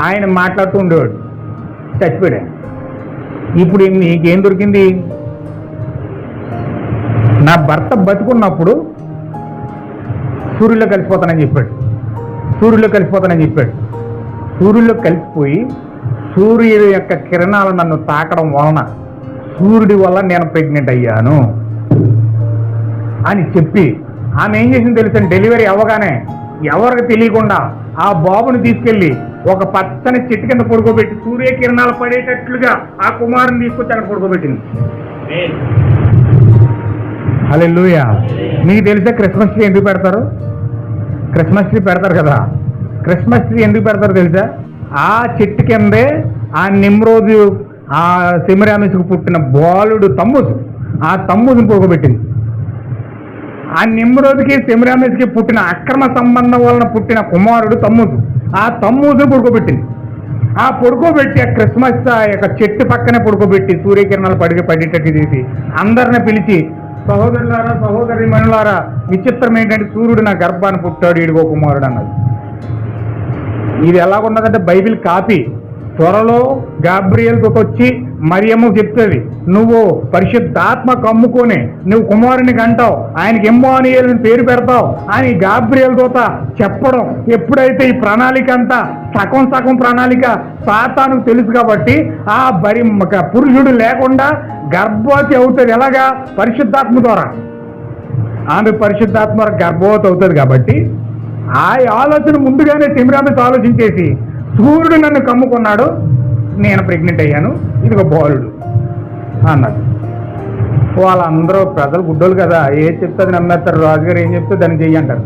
ఆయన మాట్లాడుతూ ఉండేవాడు. చచ్చిపోయాడు. ఇప్పుడు నీకేం దొరికింది? నా భర్త బతుకున్నప్పుడు సూర్యులో కలిసిపోతానని చెప్పాడు. సూర్యులో కలిసిపోతానని చెప్పాడు. సూర్యులో కలిసిపోయి సూర్యుడి యొక్క కిరణాలు నన్ను తాకడం వలన సూర్యుడి వల్ల నేను ప్రెగ్నెంట్ అయ్యాను అని చెప్పి ఆమె ఏం చేసింది తెలుసా? డెలివరీ అవ్వగానే ఎవరికి తెలియకుండా ఆ బాబుని తీసుకెళ్ళి ఒక పచ్చని చెట్టు కింద పడుకోబెట్టి సూర్యకిరణాలు పడేటట్లుగా ఆ కుమారుని తీసుకొచ్చి అక్కడ పడుకోబెట్టింది. హలో మీకు తెలిసే క్రిస్మస్ ట్రీ ఎందుకు పెడతారు? క్రిస్మస్ ట్రీ పెడతారు కదా. క్రిస్మస్ ట్రీ ఎందుకు పెడతారు తెలుసా? ఆ చెట్టు కిందే ఆ నిమ్రోజు ఆ సెమిరామిస్కు పుట్టిన బాలుడు తమ్ముసు ఆ తమ్ముసుని పడుకోబెట్టింది. ఆ నిమ్రోజుకి సెమిరామిస్కి పుట్టిన అక్రమ సంబంధం వలన పుట్టిన కుమారుడు తమ్ముసు ఆ తమ్ముసుని పడుకోబెట్టింది. ఆ పడుకోబెట్టి ఆ క్రిస్మస్ ఆ యొక్క చెట్టు పక్కనే పడుకోబెట్టి సూర్యకిరణాలు పడి పడేటట్టు తీసి అందరిని పిలిచి సహోదరులారా సహోదరి మనులారా విచిత్రం ఏంటంటే సూర్యుడు నా గర్భాన్ని పుట్టాడు ఇడిగో కుమారుడు అన్నది ఇది ఎలా ఉన్నదంటే బైబిల్ కాపీ. త్వరలో గాబ్రియల్తో వచ్చి మరియమ్మ చెప్తుంది నువ్వు పరిశుద్ధాత్మ కమ్ముకొని నువ్వు కుమారుని కంటావు ఆయనకి ఎమ్మోనియల్ అని పేరు పెడతావు. అని గాబ్రియల్ దోత చెప్పడం ఎప్పుడైతే ఈ ప్రణాళిక అంతా సగం సగం ప్రణాళిక సాతానుకు తెలుసు కాబట్టి ఆ బరి పురుషుడు లేకుండా గర్భవతి అవుతుంది ఎలాగా? పరిశుద్ధాత్మ ద్వారా. ఆమె పరిశుద్ధాత్మ గర్భవతి అవుతుంది కాబట్టి ఆ ఆలోచన ముందుగానే తిమిరామిస్ ఆలోచించేసి సూర్యుడు నన్ను కమ్ముకున్నాడు నేను ప్రెగ్నెంట్ అయ్యాను. ఇది ఒక బాలుడు అన్నది వాళ్ళందరూ ప్రజలు గుడ్డోలు కదా ఏ చెప్తే నమ్మేస్తారు? రాజుగారు ఏం చెప్తే దాన్ని చెయ్యి అంటారు.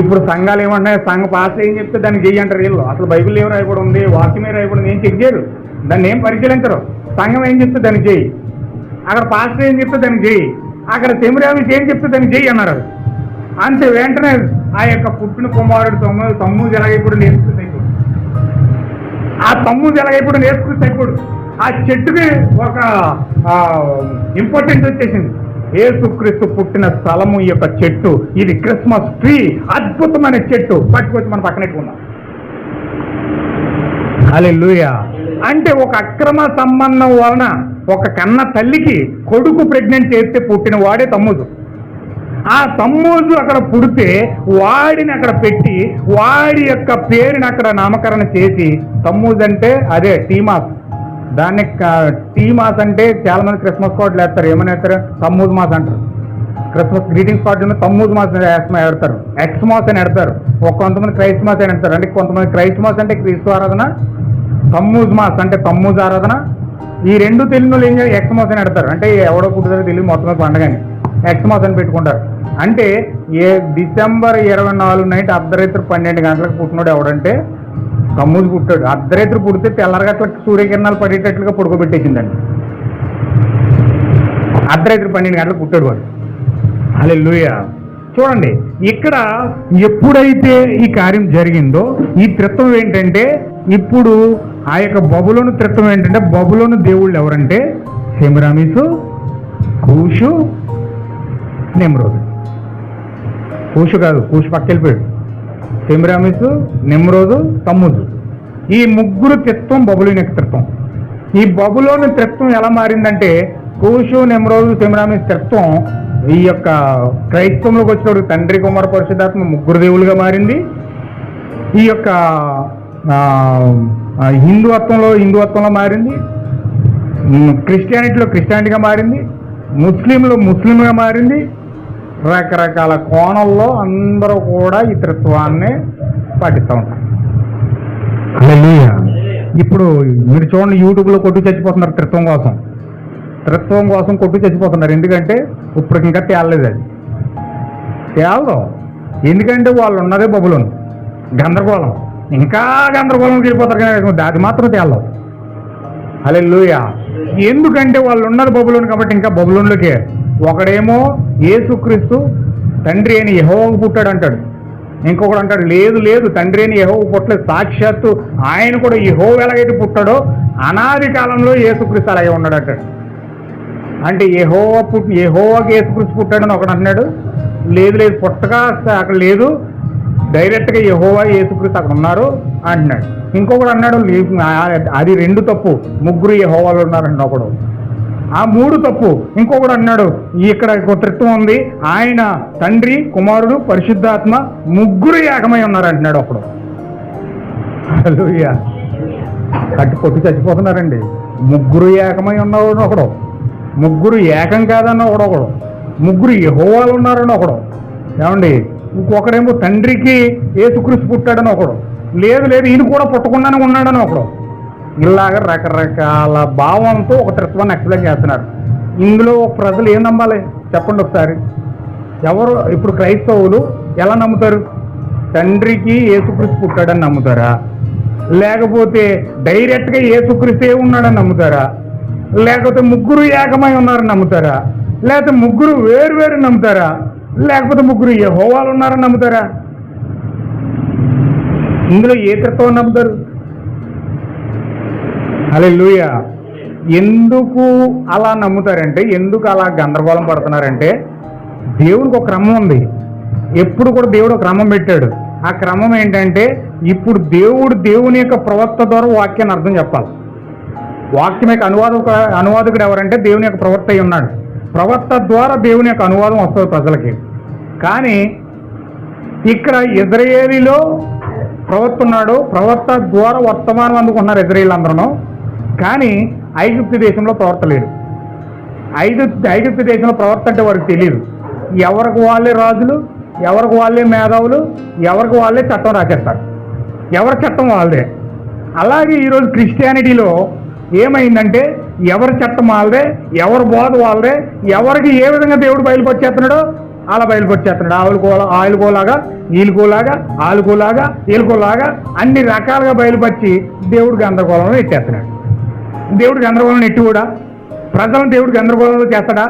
ఇప్పుడు సంఘాలు ఏమంటాయి సంఘ పాస్ ఏం చెప్తే దాన్ని చెయ్యి అంటారు వీళ్ళు. అసలు బైబిల్ ఏం రాయకూడదు ఉంది? వాక్యమే రాయకూడదు ఏం చెక్ చేయరు. దాన్ని ఏం పరిశీలించరు. సంఘం ఏం చెప్తే దాన్ని చేయి అక్కడ పాస్టర్ ఏం చెప్తే దాన్ని చేయి అక్కడ సెమిరామిస్ ఏం చెప్తే దాన్ని చేయి అన్నారు. అంతే వెంటనే ఆ యొక్క పుట్టిన కుమారుడు తమ్ముడు తమ్ముడు జలగైపుడు నేర్చుకుని అయిపోడు ఆ తమ్ముడు ఎలాగైపోడు నేర్చుకుంటే ఇప్పుడు ఆ చెట్టుకి ఒక ఇంపార్టెన్స్ వచ్చేసింది. ఏసుక్రీస్తు పుట్టిన స్థలము ఈ యొక్క చెట్టు. ఇది క్రిస్మస్ ట్రీ అద్భుతమైన చెట్టు. పట్టుకొచ్చి మన పక్కన అలే లూయా అంటే ఒక అక్రమ సంబంధం వలన ఒక కన్న తల్లికి కొడుకు ప్రెగ్నెంట్ చేస్తే పుట్టిన వాడే తమ్ముడు. ఆ తమ్ముడు అక్కడ పుడితే వాడిని అక్కడ పెట్టి వాడి యొక్క పేరుని అక్కడ నామకరణ చేసి తమ్ముడు అంటే అదే టీమాస్. దాన్ని టీమాస్ అంటే చాలా మంది క్రిస్మస్ కార్డులు వేస్తారు. ఏమని వేస్తారు? తమ్ముడు మాస్ అంటారు. క్రిస్మస్ గ్రీటింగ్స్ కార్డు తమ్ముడు మాస్ అని ఎడతారు ఎక్స్ మాస్ అని ఎడతారు ఒక కొంతమంది క్రైస్ట్ మాస్ అని ఎడతారు అంటే కొంతమంది క్రైస్ట్ మాస్ అంటే క్రీస్తు ఆరాధన తమ్మూజ్ మాస్ అంటే తమ్మూజ్ ఆరాధన. ఈ రెండు తెలుగులో ఏం చేయాలి? ఎక్స్ మాస్ అని ఎడతారు అంటే ఎవడో పుట్టుదో తెలియదు మొత్తం పండగని. ఎక్స్ మాస్ అని పెట్టుకుంటారు. అంటే ఏ డిసెంబర్ ఇరవై నాలుగు నైట్ అర్ధరాత్రి పన్నెండు గంటలకు పుట్టినోడు ఎవడంటే తమ్ముడు పుట్టాడు. అర్ధరాత్రి పుడితే తెల్లరగట్ల సూర్యకిరణాలు పడేటట్లుగా పడుకోబెట్టేసిందండి. అర్ధరాత్రి పన్నెండు గంటలకు పుట్టాడు వాడు. హల్లెలూయా. చూడండి ఇక్కడ ఎప్పుడైతే ఈ కార్యం జరిగిందో ఈ త్రిత్వం ఏంటంటే ఇప్పుడు ఆ యొక్క బబులోను త్రిత్వం ఏంటంటే బబులోను దేవుళ్ళు ఎవరంటే సెమిరామిసు కూషు నెమ్రోదు కూషు కాదు కూషు పక్కెళ్ళిపోయాడు సెమిరామిసు నెమ్రోదు తమ్ముజు. ఈ ముగ్గురు త్రిత్వం బబులోని యొక్క త్రిత్వం ఈ బబులోని త్రిత్వం ఎలా మారిందంటే కూషు నెమ్రోజు సెమిరామిస్ త్రిత్వం ఈ యొక్క క్రైస్తవంలోకి వచ్చినప్పుడు తండ్రి కుమార పరిశుద్ధాత్మ ముగ్గురు దేవులుగా మారింది. ఈ యొక్క హిందువత్వంలో హిందువత్వంలో మారింది. క్రిస్టియానిటీలో క్రిస్టియానిటీగా మారింది. ముస్లింలో ముస్లింగా మారింది. రకరకాల కోణంలో అందరూ కూడా ఈ త్రిత్వాన్ని పాటిస్తూ ఉంటారు. ఇప్పుడు మీరు చూడండి యూట్యూబ్లో కొట్టు చచ్చిపోతున్నారు త్రిత్వం కోసం. త్రిత్వం కోసం కొట్టు చచ్చిపోతున్నారు. ఎందుకంటే ఇప్పుడు ఇంకా తేలలేదు అది. తేలదు. ఎందుకంటే వాళ్ళు ఉన్నదే బబులోను. గందరగోళం. ఇంకా గందరగోళంకి వెళ్ళిపోతారు కానీ అది మాత్రం తేలదు. అలే ఎందుకంటే వాళ్ళు ఉన్నది బబులోను కాబట్టి ఇంకా బబులోన్లోకే. ఒకడేమో ఏసుక్రీస్తు తండ్రి అని యహోవకు పుట్టాడు అంటాడు ఇంకొకడు అంటాడు లేదు లేదు తండ్రి అని యహోవ పుట్టలేదు. సాక్షాత్తు ఆయన కూడా యెహో ఎలాగైతే పుట్టాడో అనాది కాలంలో ఏసుక్రీస్తు అలాగే ఉన్నాడు అంటాడు అంటే యహోవ పుట్టి యెహోవాకి యేసుక్రీస్తు పుట్టాడని ఒకడు అంటున్నాడు. లేదు లేదు పుట్టగా అక్కడ లేదు. డైరెక్ట్గా యహోవా ఏసుక్రీస్తు అక్కడ ఉన్నారు అంటున్నాడు. ఇంకొకడు అన్నాడు అది రెండు తప్పు. ముగ్గురు యహోవాలు ఉన్నారండి ఒకడు. ఆ మూడు తప్పు. ఇంకొకడు అన్నాడు ఇక్కడ ఒక త్రిత్వం ఉంది. ఆయన తండ్రి కుమారుడు పరిశుద్ధాత్మ ముగ్గురు ఏకమై ఉన్నారు అంటున్నాడు ఒకడు హల్లెలూయా. కట్టు కొట్టి చచ్చిపోతున్నారండి. ముగ్గురు ఏకమై ఉన్నవాడు ఒకడు. ముగ్గురు ఏకం కాదన్న ఒకడు ఒకడు. ముగ్గురు యహోవాలు ఉన్నారని ఒకడు. ఏమండి? ఇంకొకడేమో తండ్రికి ఏసుక్రీస్తు పుట్టాడని ఒకడు. లేదు లేదు ఈయన కూడా పుట్టకుండానే ఉన్నాడని ఒకడు. ఇలాగ రకరకాల భావంతో ఒక తత్వాన్ని ఎక్స్ప్లెయిన్ చేస్తున్నారు. ఇందులో ప్రజలు ఏం నమ్మాలి? చెప్పండి ఒకసారి. ఎవరు? ఇప్పుడు క్రైస్తవులు ఎలా నమ్ముతారు? తండ్రికి ఏసుక్రీస్తు పుట్టాడని నమ్ముతారా? లేకపోతే డైరెక్ట్గా ఏసుక్రీస్తే ఉన్నాడని నమ్ముతారా? లేకపోతే ముగ్గురు ఏకమై ఉన్నారని నమ్ముతారా? లేకపోతే ముగ్గురు వేరు వేరు నమ్ముతారా? లేకపోతే ముగ్గురు ఏ హోవాలు ఉన్నారని నమ్ముతారా? ఇందులో ఏ తత్వం నమ్ముతారు? అలే ఎందుకు అలా నమ్ముతారంటే ఎందుకు అలా గందరగోళం పడుతున్నారంటే దేవుడికి ఒక క్రమం ఉంది. ఎప్పుడు కూడా దేవుడు ఒక క్రమం పెట్టాడు. ఆ క్రమం ఏంటంటే ఇప్పుడు దేవుడు దేవుని యొక్క ప్రవక్త ద్వారా వాక్యాన్ని అర్థం చెప్పాలి. వాక్యం యొక్క అనువాదక అనువాదకుడు ఎవరంటే దేవుని యొక్క ప్రవక్త అయి ఉన్నాడు. ప్రవక్త ద్వారా దేవుని యొక్క అనువాదం వస్తుంది ప్రజలకి. కానీ ఇక్కడ ఇజ్రాయేలీలో ప్రవక్త ఉన్నాడు. ప్రవక్త ద్వారా వర్తమానం అందుకుంటున్నారు ఇజ్రాయేల్ అందరూ కానీ ఐగుప్తు దేశంలో ప్రవర్తలేడు ఐదు ఐగుప్తు దేశంలో ప్రవర్త అంటే వారికి తెలియదు ఎవరికి వాళ్ళే రాజులు ఎవరికి వాళ్ళే మేధావులు ఎవరికి వాళ్ళే చట్టం రాసేస్తారు. ఎవరి చట్టం వాళ్ళదే. అలాగే ఈరోజు క్రిస్టియానిటీలో ఏమైందంటే ఎవరి చట్టం వాళ్ళదే ఎవరి బోధ వాళ్ళదే ఎవరికి ఏ విధంగా దేవుడు బయలుపరిచేస్తున్నాడో అలా బయలుపరిచేస్తున్నాడు ఆవులకోలా ఆయులకోలాగా ఈలుకోలాగా ఆలుకోలాగా ఈలుకోలాగా అన్ని రకాలుగా బయలుపరిచి దేవుడు గందరగోళంలో ఎట్టేస్తున్నాడు దేవుడు గందరగోళం ఎట్టి కూడా? ప్రజలను దేవుడు గందరగోళంలో చేస్తాడా?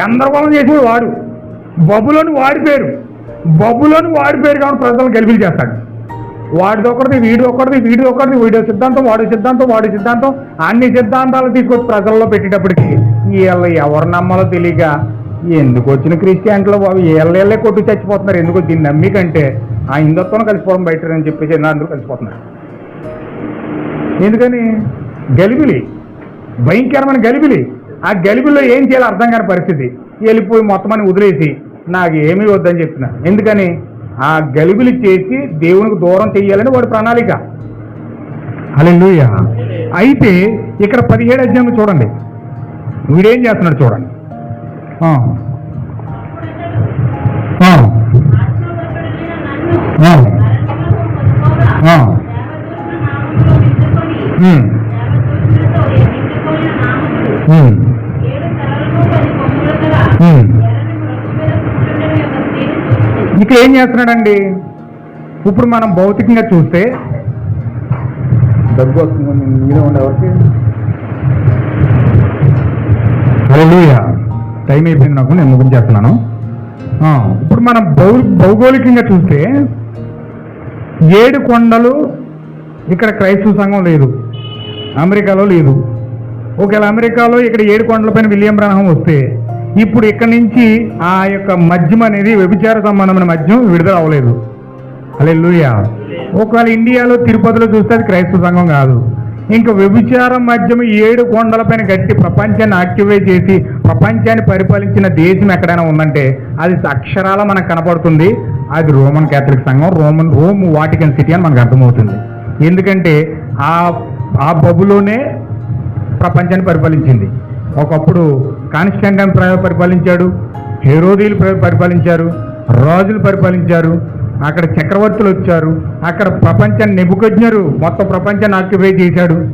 గందరగోళం చేసేవాడు వాడు. బబులోని వాడి పేరు. బబులోని వాడి పేరు కాబట్టి ప్రజలను గెలిపి చేస్తాడు. వాడిది ఒకటిది వీడి ఒకటిది వీడి ఒకటిది వీడియో సిద్ధాంతం వాడి సిద్ధాంతం వాడి సిద్ధాంతం. అన్ని సిద్ధాంతాలు తీసుకొచ్చి ప్రజల్లో పెట్టేటప్పటికి వీళ్ళు ఎవరు నమ్మాలో తెలియక ఎందుకు వచ్చిన క్రిస్టియానిటీలో బాబు? వీళ్ళే కొట్టు చచ్చిపోతున్నారు. ఎందుకు దీన్ని నమ్మికంటే ఆ హిందుత్వం కలిసిపోవడం బయట అని చెప్పేసి అందరూ కలిసిపోతున్నారు. ఎందుకని? గలిబిలి భయంకరమైన గలిబిలి. ఆ గలిబిలో ఏం చేయాలో అర్థం కాని పరిస్థితి. వెళ్ళిపోయి మొత్తం అని వదిలేసి నాకు ఏమీ వద్దని చెప్తున్నా ఎందుకని? ఆ గలిబిలి చేసి దేవునికి దూరం చెయ్యాలని వాడి ప్రణాళిక. అలెలుయ అయితే ఇక్కడ పదిహేడు అధ్యాయం చూడండి. వీడేం చేస్తున్నాడు చూడండి. ఆ. ఆ. ఆ. ఆ. ఉమ్. ఉమ్. ఉమ్. ఇక్కడ ఏం చేస్తున్నాడండి? ఇప్పుడు మనం భౌతికంగా చూస్తే దగ్గు వస్తుంది మీరే ఉండే ఎవరికి హల్లెలూయా. టైం అయిపోయింది నాకు నేను ముగించి చేస్తున్నాను. ఇప్పుడు మనం భౌ భౌగోళికంగా చూస్తే ఏడు కొండలు ఇక్కడ క్రైస్తవ సంఘం లేదు అమెరికాలో లేదు. ఒకవేళ అమెరికాలో ఇక్కడ ఏడు కొండలపైన విలియం బ్రహ్మం వస్తే ఇప్పుడు ఇక్కడ నుంచి ఆ యొక్క మద్యం అనేది వ్యభిచార సంబంధమైన మద్యం విడుదల అవ్వలేదు. అలే ఒకవేళ ఇండియాలో తిరుపతిలో చూస్తే అది క్రైస్తవ సంఘం కాదు. ఇంకా వ్యభిచారం మద్యం ఏడు కొండలపైన గట్టి ప్రపంచాన్ని ఆక్టివేట్ చేసి ప్రపంచాన్ని పరిపాలించిన దేశం ఎక్కడైనా ఉందంటే అది అక్షరాల మనకు కనపడుతుంది. అది రోమన్ క్యాథలిక్ సంఘం రోమన్ రోమ్ వాటికన్ సిటీ అని మనకు అర్థమవుతుంది. ఎందుకంటే ఆ ఆ బబులోనే ప్రపంచాన్ని పరిపాలించింది. ఒకప్పుడు కాన్స్టాంటైన్ ప్ర- పరిపాలించాడు హెరోదీలు పరిపాలించారు రాజులు పరిపాలించారు అక్కడ చక్రవర్తులు వచ్చారు అక్కడ ప్రపంచాన్ని నిపుకజ్ఞరు మొత్తం ప్రపంచాన్ని ఆక్యుపై చేశాడు.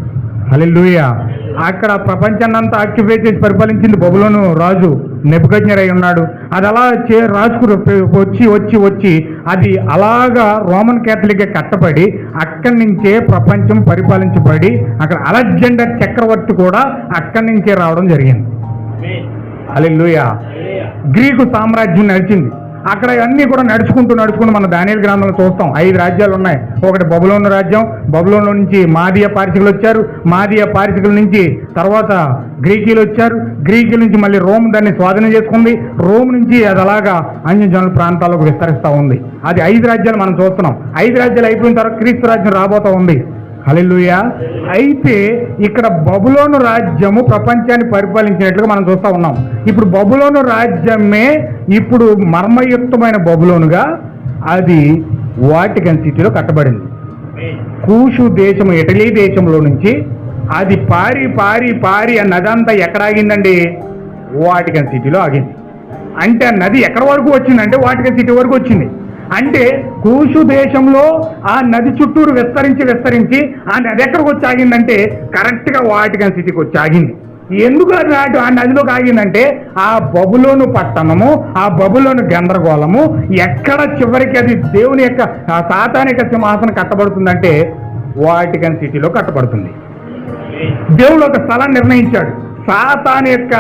హల్లెలూయా. అక్కడ ప్రపంచాన్ని అంతా ఆక్యుపై చేసి పరిపాలించింది బబులోను రాజు. నెబుకజ్ఞర్ అయి ఉన్నాడు అది అలా చే రాజుకు వచ్చి వచ్చి వచ్చి అది అలాగా రోమన్ క్యాథలిక్ కట్టబడి అక్కడి నుంచే ప్రపంచం పరిపాలించబడి అక్కడ అలెగ్జాండర్ చక్రవర్తి కూడా అక్కడి నుంచే రావడం జరిగింది. హల్లెలూయా. గ్రీకు సామ్రాజ్యం నడిచింది. అక్కడ అన్నీ కూడా నడుచుకుంటూ నడుచుకుంటూ మన దానియల గ్రంథంలో చూస్తాం. ఐదు రాజ్యాలు ఉన్నాయి. ఒకటి బబులోన్ రాజ్యం. బబులోన్లో నుంచి మాదియ పారిశికులు వచ్చారు. మాదియ పారిశికుల నుంచి తర్వాత గ్రీకీలు వచ్చారు. గ్రీకీల నుంచి మళ్ళీ రోమ్ దాన్ని స్వాధీనం చేసుకుంది. రోమ్ నుంచి అది అలాగా అన్యజనుల ప్రాంతాలకు విస్తరిస్తూ ఉంది. అది ఐదు రాజ్యాలు మనం చూస్తున్నాం. ఐదు రాజ్యాలు అయిపోయిన తర్వాత క్రీస్తు రాజ్యం రాబోతూ ఉంది. హల్లెలూయా. అయితే ఇక్కడ బబులోను రాజ్యము ప్రపంచాన్ని పరిపాలించినట్లుగా మనం చూస్తూ ఉన్నాం. ఇప్పుడు బబులోను రాజ్యమే ఇప్పుడు మర్మయుక్తమైన బబులోనుగా అది వాటికన్ సిటీలో కట్టబడింది. కూషు దేశము ఇటలీ దేశంలో నుంచి అది పారి పారి పారి ఆ నది అంతా ఎక్కడ ఆగిందండి? వాటికన్ సిటీలో ఆగింది. అంటే ఆ నది ఎక్కడ వరకు వచ్చిందంటే వాటికన్ సిటీ వరకు వచ్చింది. అంటే కూషు దేశంలో ఆ నది చుట్టూరు విస్తరించి విస్తరించి ఆ నది ఎక్కడికి వచ్చి ఆగిందంటే కరెక్ట్గా వాటికన్ సిటీకి వచ్చి ఆగింది ఎందుకు అది అటు ఆ నదిలోకి ఆగిందంటే ఆ బబులోను పట్టణము ఆ బబులోను గందరగోళము ఎక్కడ చివరికి అది దేవుని యొక్క ఆ సాతానిక సింహాసనం కట్టబడుతుందంటే వాటికన్ సిటీలో కట్టబడుతుంది. దేవుడు ఒక స్థలాన్ని నిర్ణయించాడు. సాతాన్ యొక్క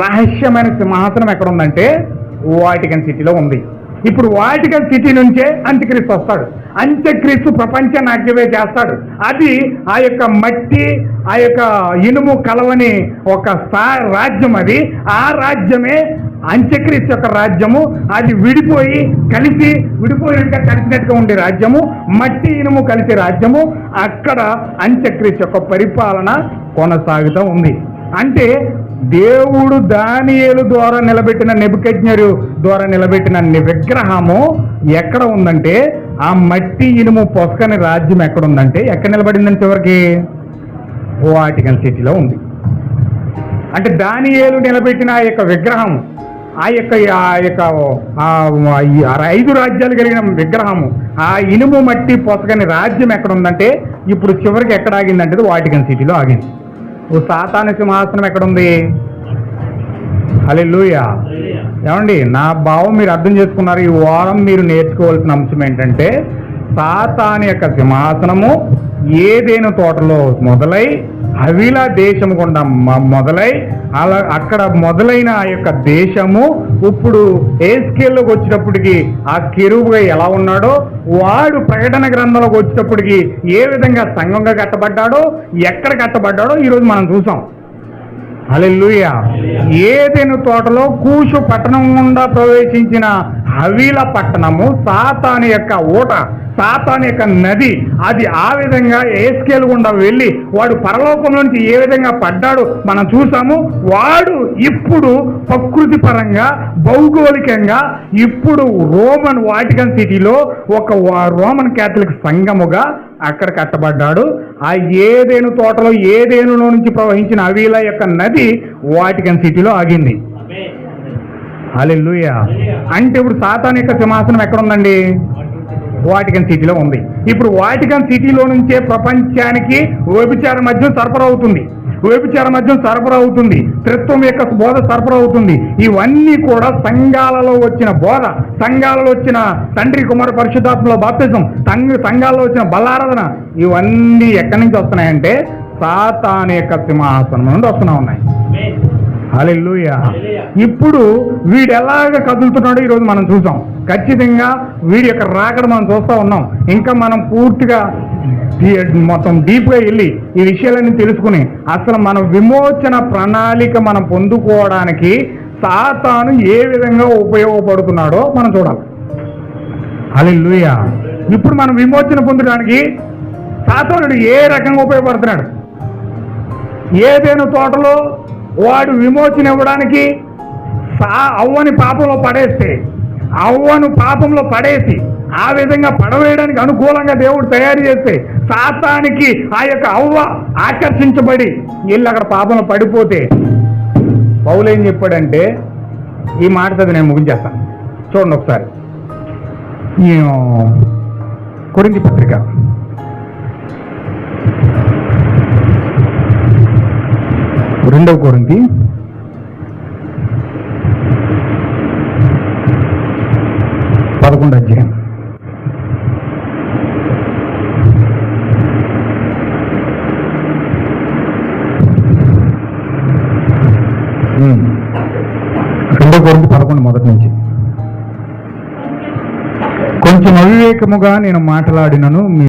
రహస్యమైన సింహాసనం ఎక్కడ ఉందంటే వాటికన్ సిటీలో ఉంది. ఇప్పుడు వాటికల్ సిటీ నుంచే అంత్యక్రీస్తు వస్తాడు. అంత్యక్రీస్తు ప్రపంచాన్ని యాక్టివేట్ చేస్తాడు. అది ఆ యొక్క మట్టి ఆ యొక్క ఇనుము కలవని ఒక సా- రాజ్యం అది. ఆ రాజ్యమే అంత్యక్రీస్తు యొక్క రాజ్యము. అది విడిపోయి కలిసి విడిపోయినట్టుగా కలిసినట్టుగా ఉండే రాజ్యము. మట్టి ఇనుము కలిసే రాజ్యము. అక్కడ అంత్యక్రీస్తు యొక్క పరిపాలన కొనసాగుతూ ఉంది. అంటే దేవుడు దానియేలు ద్వారా నిలబెట్టిన నెబుకజ్ఞరు ద్వారా నిలబెట్టిన విగ్రహము ఎక్కడ ఉందంటే ఆ మట్టి ఇనుము పొసకని రాజ్యం ఎక్కడ ఉందంటే ఎక్కడ నిలబడిందంటే చివరికి? వాటికన్ సిటీలో ఉంది. అంటే దానియేలు నిలబెట్టిన ఆ యొక్క విగ్రహం ఆ యొక్క ఆ యొక్క ఐదు రాజ్యాలు కలిగిన విగ్రహము ఆ ఇనుము మట్టి పొసకని రాజ్యం ఎక్కడ ఉందంటే ఇప్పుడు చివరికి ఎక్కడ ఆగిందంటే వాటికన్ సిటీలో ఆగింది. ఓ సాతాను సింహాసనం ఎక్కడ ఉంది లూయా ఏమండి నా భావం మీరు అర్థం చేసుకున్నారు ఈ వారం మీరు నేర్చుకోవాల్సిన అంశం ఏంటంటే సాతాని యొక్క సింహాసనము ఏదేను తోటలో మొదలై అవిలా దేశము గుండా మొదలై అలా అక్కడ మొదలైన ఆ యొక్క దేశము ఇప్పుడు ఏ స్కేల్లోకి వచ్చినప్పటికి ఆ కెరువుగా ఎలా ఉన్నాడో వాడు ప్రకటన గ్రంథంలోకి వచ్చేటప్పటికి ఏ విధంగా సంఘంగా కట్టబడ్డాడో ఎక్కడ కట్టబడ్డాడో ఈరోజు మనం చూసాం. అలెల్లుయ ఏదైనా తోటలో కూషు పట్టణం గుండా ప్రవేశించిన హవీల పట్టణము సాతాను యొక్క ఊట సాతాను యొక్క నది. అది ఆ విధంగా ఏస్కేల్ గుండా వెళ్ళి వాడు పరలోకం నుంచి ఏ విధంగా పడ్డాడు మనం చూసాము. వాడు ఇప్పుడు ప్రకృతి పరంగా భౌగోళికంగా ఇప్పుడు రోమన్ వాటికన్ సిటీలో ఒక రోమన్ క్యాథలిక్ సంఘముగా అక్కడ కట్టబడ్డాడు. ఆ ఏదేను తోటలో ఏదేనులో నుంచి ప్రవహించిన అవిల యొక్క నది వాటికన్ సిటీలో ఆగింది. హల్లెలూయా. అంటే ఇప్పుడు సాతాన్ యొక్క సింహాసనం ఎక్కడ ఉందండి వాటికన్ సిటీలో ఉంది. ఇప్పుడు వాటికన్ సిటీలో నుంచే ప్రపంచానికి వ్యభిచార మద్యం సరఫరా అవుతుంది వ్యభిచార మద్యం సరఫరా అవుతుంది త్రిత్వం యొక్క బోధ సరఫరా అవుతుంది ఇవన్నీ కూడా సంఘాలలో వచ్చిన బోధ. సంఘాలలో వచ్చిన తండ్రి కుమార పరిశుద్ధాత్మలో బాప్తిజం. సంఘ సంఘాలలో వచ్చిన బలారాధన. ఇవన్నీ ఎక్కడి నుంచి వస్తున్నాయంటే సాతాన్ యొక్క సింహాసనం నుండి వస్తున్నా ఉన్నాయి. హల్లెలూయా. ఇప్పుడు వీడు ఎలాగ కదులుతున్నాడో ఈరోజు మనం చూసాం. ఖచ్చితంగా వీడి యొక్క రాకడ మనం చూస్తూ ఉన్నాం. ఇంకా మనం పూర్తిగా మొత్తం డీప్గా వెళ్ళి ఈ విషయాలన్నీ తెలుసుకుని అసలు మన విమోచన ప్రణాళిక మనం పొందుకోవడానికి సాతాను ఏ విధంగా ఉపయోగపడుతున్నాడో మనం చూడాలి. హల్లెలూయా. ఇప్పుడు మనం విమోచన పొందడానికి సాతానుడు ఏ రకంగా ఉపయోగపడుతున్నాడు? ఏదైనా తోటలో వాడు విమోచన ఇవ్వడానికి సా అవ్వని పాపంలో పడేస్తే అవ్వను పాపంలో పడేసి ఆ విధంగా పడవేయడానికి అనుకూలంగా దేవుడు తయారు చేస్తే శాతానికి ఆ యొక్క అవ్వ ఆకర్షించబడి వీళ్ళు అక్కడ పాపంలో పడిపోతే పౌలు ఏం చెప్పాడంటే ఈ మాట నేను ముగించేస్తాను. చూడండి ఒకసారి. ఈ కొరింది పత్రిక. రెండవ కొరింది పదకొండు అధ్యాయం. రెండో రెండవ పదకొండు మొదటి నుంచి. కొంచెం అవివేకముగా నేను మాట్లాడినను మీ